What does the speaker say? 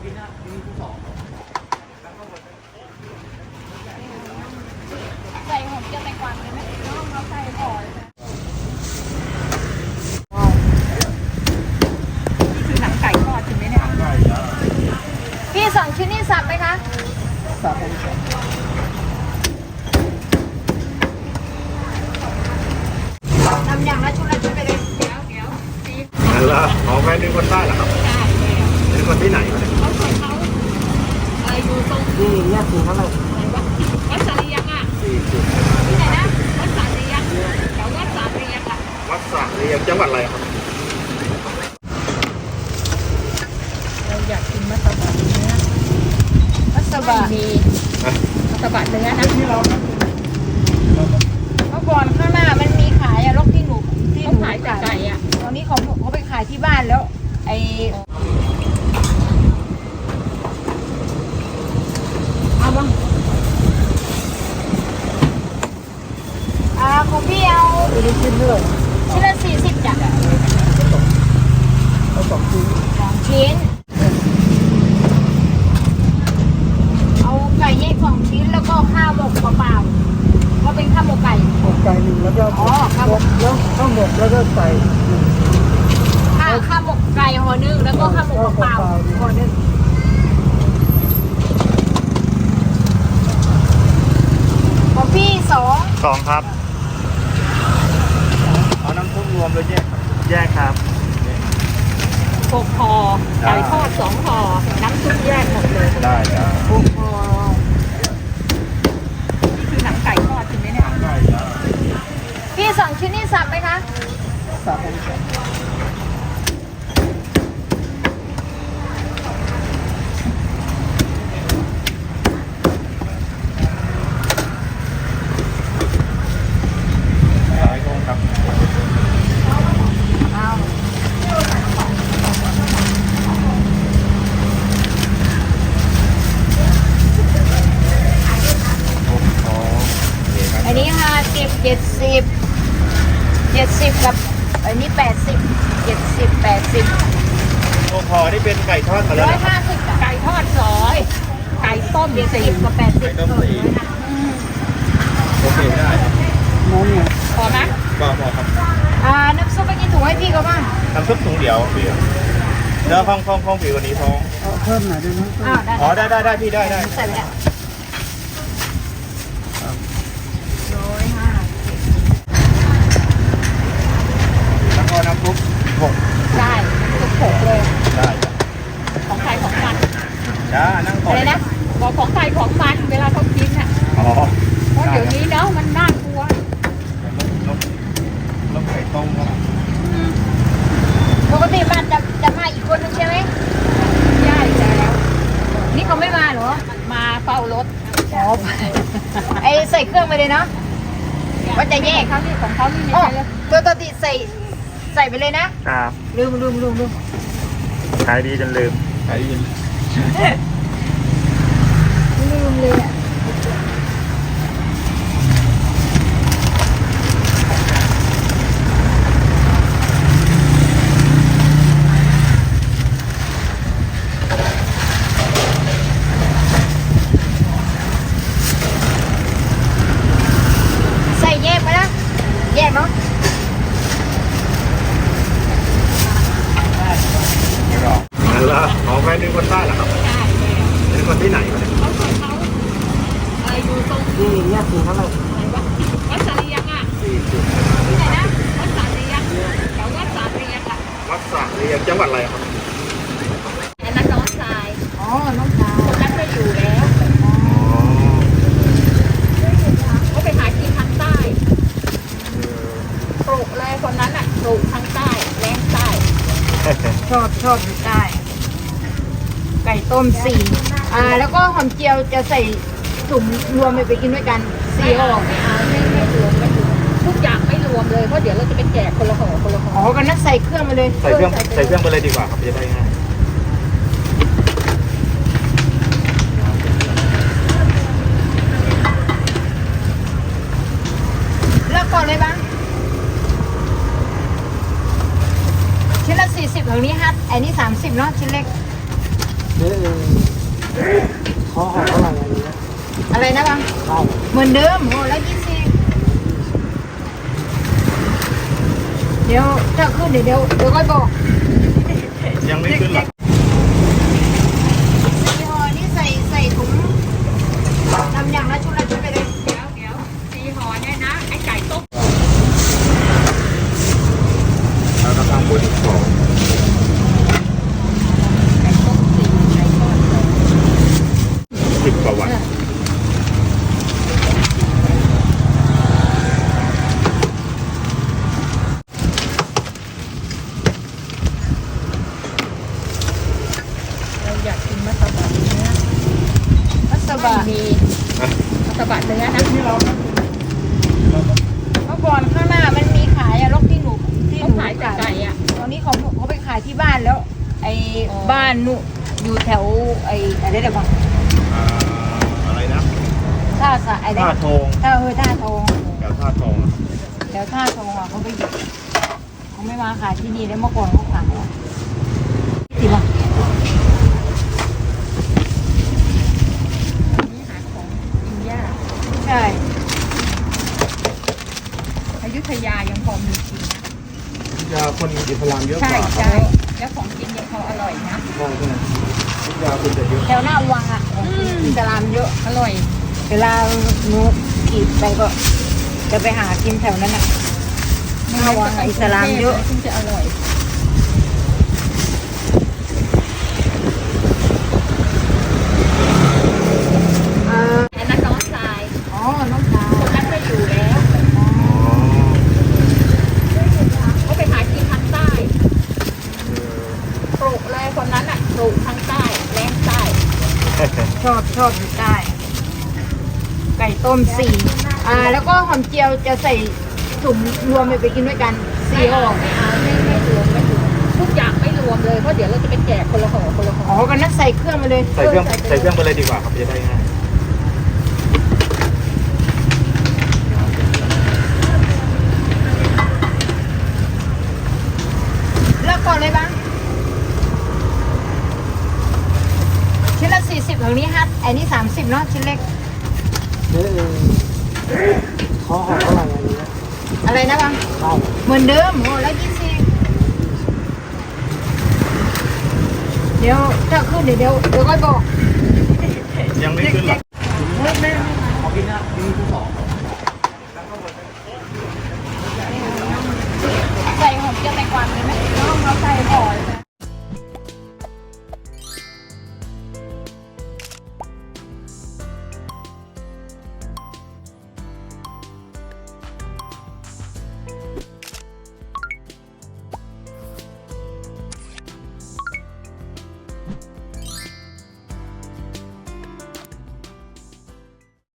ใส่หอมเจียวแตงกวาเลยไหมน้องเราใส่ห่อเลยนะนี่คือหนังไก่ทอดใช่ไหมเนี่ย พี่สองชิ้นนี่สับไหมคะสับทำอย่างละชุดละชุดไปเลย เดี๋ยวเดี๋ยวซีนั่นละอ๋อแฟนเป็นคนใต้เหรอครับได้แล้วเป็นคนที่ไหนวะเนี่ย เขาใส่เขาเอ่อ อยู่ตรงนี่แยกถุงเท่าไหร่ไหนวะวัดสารียังอะสี่สิบที่ไหนนะวัดสารียังแถววัดสารียังอะวัดสระเรียงจังหวัดอะไรครับเราอยากกินมัสบัดเนื้อมัสบะมีมัสบัดเนื้อนะเมื่อก่อนข้างหน้ามันมีขายอะลกที่หนูที่หเขานูขายแต่ไก่อะตอนนี้เขาเขาไปขายที่บ้านแล้ว ไอเอา บ้างอ่าของพี่เอาไม่ได้ชิ้นเท่าไหร่ชิ้นละสี่สิบจ้ะเอาสองชิ้นสองชิ้น เอาไก่แยกสองชิ้นแล้วก็ข้าวหมกเปล่าๆก็เป็นข้าวหมกไก่อกไก่หนึ่งแล้วก็อ๋อครับแล้วข้าวหมกแล้วก็ใส่หนึ่งข้าวข้าวหมกไก่ห่อหนึงแล้วก็ข้าวหมกเปล่าๆห่อหนึงของพี่ สองสองครับ เอาน้ำซุปรวมเลยแยกแยกครับ หกห่อไก่ทอดสองห่อน้ำซุปแยกหมดเลยได้ครับโอ้โหนี่คือหนังไก่ทอดใช่ไหมเนี่ย ได้ครับพี่สองชิ้นนี่สับไหมคะสามองศา สายตรงครับ เอา ผมขอโอเคครับ อันนี้ห้า สิบเจ็ดสิบเจ็ดสิบกับอันนี้แปดสิบเจ็ดสิบแปดสิบโอ้คอนี่เป็นไก่ทอดมาแล้วร้อยนะครับห้าสิบจ้ะไก่ทอดสองไก่ต้มเจ็ดสี่สิบกับแปดสิไก่บต้มสีโอเคได้ครับน้องเนี่ยพอไหมก็พอครับอ่าน้ำซุปไปกินถุงให้พี่เขาบ้างน้ำซุปถุงเดียวพี่เนื้อข้องข้องข้องผิววันนี้ท้องเอาเพิ่มหน่อยได้ไหมอ้าวได้อ๋อได้ได้ได้พี่ได้ได้ใส่ไปแล้วร้อยห้าสิบ แล้วก็น้ำซุปหก ได้ทุกหกเลย ได้จ้ะ ของใครของมัน จ้านั่งต่อ อะไร เลย นะ บอกของใครของมันเวลาเขากินอะ อ๋อ เพราะเดี๋ยวนี้เนาะมันน่ากลัว ลบลบไข่ต้มครับ ปกติมันจะจะมาอีกคนนึงใช่ไหม ย่ายแล้ว นี่เขาไม่มาเหรอ มาเฝ้ารถ อ๋อไอใส่ เครื่องไปเลยเนาะว่าจะแยกเขานี่ของเขานี่ไม่อ๋อใช่เลยตัวตัวติใส่ใส่ไปเลยนะ ครับลืมลืมลืมลืมขายดีจนลืม ขายดีลืมเลยอะใส่แยกไปนะแยกเนาะ ไม่หรอกนั่น ละอ๋อแฟนเป็นคนใต้เหรอครับได้แล้วเป็นคนที่ไหนวะเนี่ยเขาใส่เขาเอ่ออยู่ตรงนี่แยกถุงเท่าไหร่ไหนวะวัดสารียังอะสี่สิบที่ไหนนะวัดสารียังแถววัดสารียังอะวัดสระเรียงจังหวัดอะไรครับอันนั้นน้องชายอ๋อน้องสาวคนนั้นไม่อยู่แล้วอ๋อเขาไปหากินทางใต้ปลูกเลยคนนั้นอะปลูกทางใต้แรงใต้ชอบชอบอยู่ใต้ไก่ต้มสี่อ่าแล้วก็หอมเจียวจะใส่ถุงรวมไปไปกินด้วยกันสี่ห่ออาไม่เอาไม่ไม่รวมไม่รวมทุกอย่างไม่รวมเลยเพราะเดี๋ยวเราจะไปแจกคนละห่อคนละห่ออ๋อกันนั้นใส่เครื่องมาเลยใส่เครื่องใส่เครื่องไปเลยดีกว่าครับจะได้ง่ายเลือกก่อนเลยบ้างชิ้นละสี่สิบของนี้ฮัทอันนี้สามสิบเนาะชิ้นเล็ก เออเขาหอมเท่าไหร่อันนี้อะไรนะบังข้าวเหมือนเดิมโหแล้วยี่สิบเดี๋ยวถ้าขึ้นเดี๋ยวเดี๋ยวเดี๋ยวค่อยบอก ยังไม่ขึ้นหรอก สี่ห่อนี่ใส่ใส่ถุงทำอย่างละชุดละชุดไปเลย เดี๋ยวเดี๋ยวซีหอเนี่ยนะ ไอ้ไก่ต้ม แล้วก็ทำบนอีกสอง ไก่ต้มสี่ไก่ทอดสอง สิบกว่าวัน เราอยากกิน มัสตาร์ดเนื้อมัสบะมีมัสตาร์ดเนื้อนะเมื่อก่อนข้างหน้ามันมีขายอะรกที่หนูที่หนูขายแต่ไก่อะตอนนี้เขาเขาไปขายที่บ้านแล้ว ไอ้บ้านนู่นอยู่แถวไอ้อะไรเดี๋ยวบังอ่าอะไรนะท่าสะไอ้ท่าทองท่าเออท่าทองแถวท่าทองอะเดี๋ยวท่าทองอะเขาไปหยุดเขาไม่มาขายที่นี่แล้วเมื่อก่อนเขาขายอะสิบะ นี่หาของกินยาก ใช่ อยุธยายังพอมีกินนะ ยาคนอิสลามเยอะก ใช่ ว่าครับ ใช่แล้วของกินยังพออร่อยนะ ใช่ใช่ยา คนจะเยอะแถวหน้าวังอะของอิสลามเยอะอร่อย เวลาหนูขี่ไปก็ จะไปหากินแถวนั้นอะหน้าวังอะอิสลามเยอะถึงจะอร่อย เออ อันนั้นน้องชาย อ๋อน้องสาว คนนั้นไม่อยู่แล้ว อ๋อ เขาไปหากินทางใต้ เออ ปลูกเลยคนนั้นอะปลูกทางใต้แรงใต้ ชอบชอบอยู่ใต้ ไก่ต้มสี่อ่า แล้วก็หอมเจียวจะใส่ถุงรวมไปไปกินด้วยกันสี่ห่อไม่เอาไม่ไม่รวมไม่รวมทุกอย่างไม่รวมเลยเพราะเดี๋ยวเราจะไปแจกคนละห่อคนละห่ออ๋อกันนั้นใส่เครื่องมาเลยใส่เครื่องใส่เครื่องไปเลยดีกว่าครับจะได้ง่ายเลือกก่อนเลยบ้างชิ้นละ สี่สิบของนี้ฮัทไอ้นี่สามสิบเนาะชิ้นเล็กเออเขาหอมเท่าไหร่อันนี้อะไรนะบังข้าวเหมือนเดิมโหแล้วยี่สิบเดี๋ยวถ้าขึ้นเดี๋ยวเดี๋ยวเดี๋ยวค่อยบอกยังไม่ขึ้นหรอกใส่หอมเจียวไปก่อนเลยไหมน้องเราใส่ห่อใ